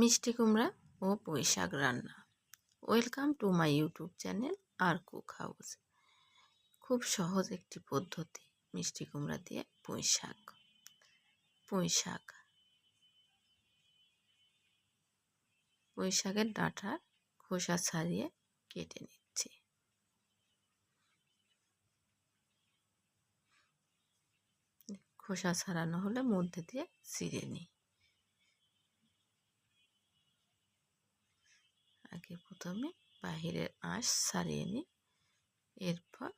মিষ্টি কুমড়া ও পুঁই শাক রান্না। Welcome to my YouTube channel R cook house খুব সহজ একটি পদ্ধতি, মিষ্টি কুমড়া দিয়ে পুঁই শাক পুঁই শাক পুঁই শাকের ডাঁটা খোসা ছাড়িয়ে কেটে নিচ্ছি। খোসা ছাড়ানো হলে মধ্যে দিয়ে ছিঁড়ে নিই। আগে প্রথমে বাহিরের আঁশ সারিয়ে নিই। এরপর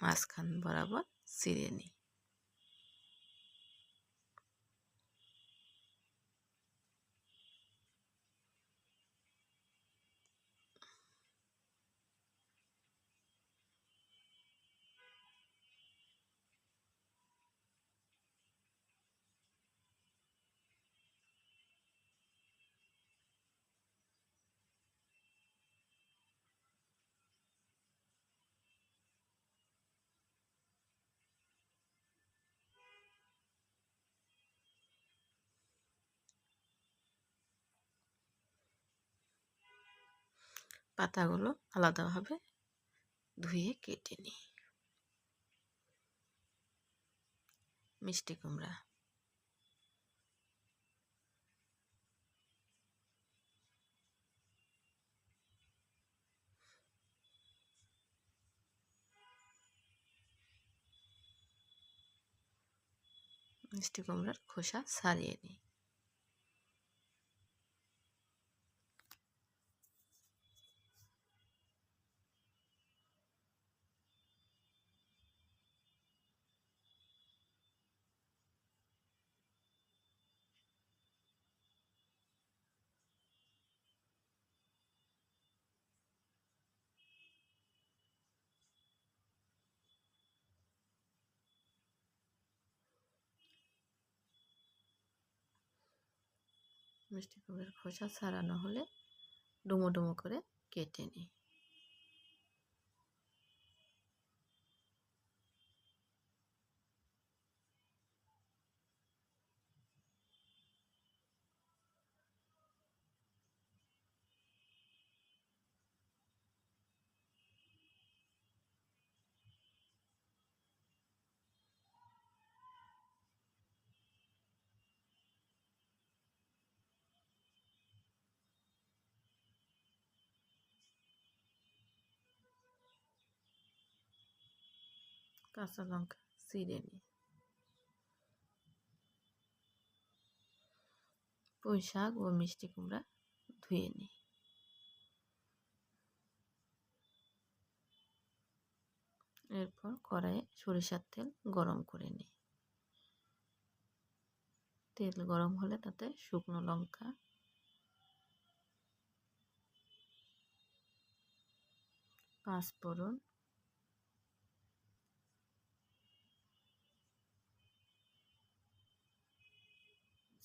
মাঝখান বরাবর ছিঁড়ে নিই। পাতাগুলো আলাদাভাবে ধুয়ে কেটে নিই। মিষ্টি কুমড়া। মিষ্টি কুমড়ার খোসা সারিয়ে নিই। মিষ্টি কুমড়োর খোসা ছাড়ানো হলে ডুমো ডুমো করে কেটে নিই। কাঁচা লঙ্কা চিড়ে নিই পুঁই শাক ও মিষ্টি কুমড়া ধুয়ে নিই এরপর কড়াইয়ে সরিষার তেল গরম করে নিই তেল গরম হলে তাতে শুকনো লঙ্কা, পাঁচফোড়ন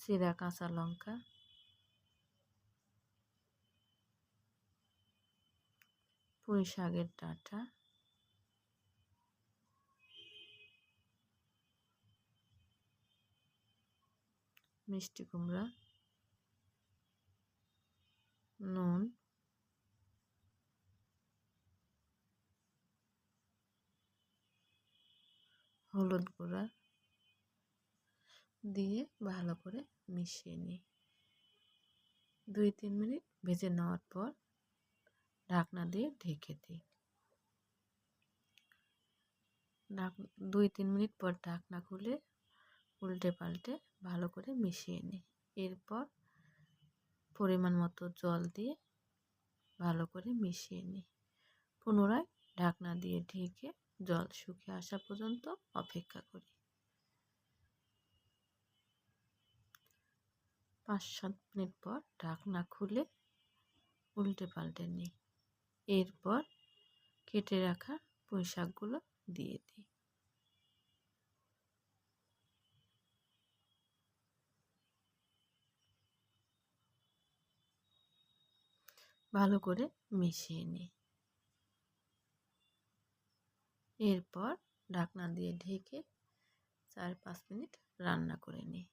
চিরা কাঁচা লঙ্কা পুঁই শাকের ডাঁটা মিষ্টি কুমড়া নুন হলুদ গুঁড়া দিয়ে ভালো করে মিশিয়ে নিই। দুই তিন মিনিট ভেজে নেওয়ার পর ঢাকনা দিয়ে ঢেকে দিই। ঢাক দুই তিন মিনিট পর ঢাকনা খুলে উল্টে পাল্টে ভালো করে মিশিয়ে নিই। এরপর পরিমাণ মতো জল দিয়ে ভালো করে মিশিয়ে নিই। পুনরায় ঢাকনা দিয়ে ঢেকে জল শুকিয়ে আসা পর্যন্ত অপেক্ষা করি। পাঁচ সাত মিনিট পর ঢাকনা খুলে উল্টে পাল্টে নিই। এরপর কেটে রাখা পুঁই শাকগুলো দিয়ে দিই। ভালো করে মিশিয়ে নিই। এরপর ঢাকনা দিয়ে ঢেকে চার পাঁচ মিনিট রান্না করে নিই।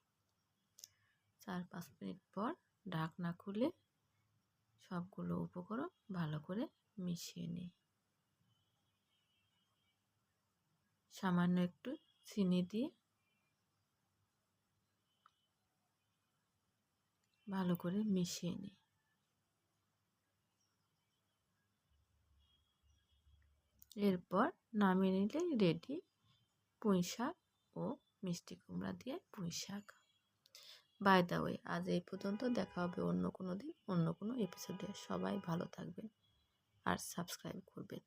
চার পাঁচ মিনিট পর ঢাকনা খুলে সবগুলো উপকরণ ভালো করে মিশিয়ে নিই। সামান্য একটু চিনি দিয়ে ভালো করে মিশিয়ে নিই। এরপর নামিয়ে নিলে রেডি পুঁই শাক ও মিষ্টি কুমড়া দিয়ে পুঁই শাক বাই দা ওয়ে আজ এই পর্যন্ত দেখা হবে অন্য কোনো দিন, অন্য কোনো এপিসোডে সবাই ভালো থাকবেন আর সাবস্ক্রাইব করবেন।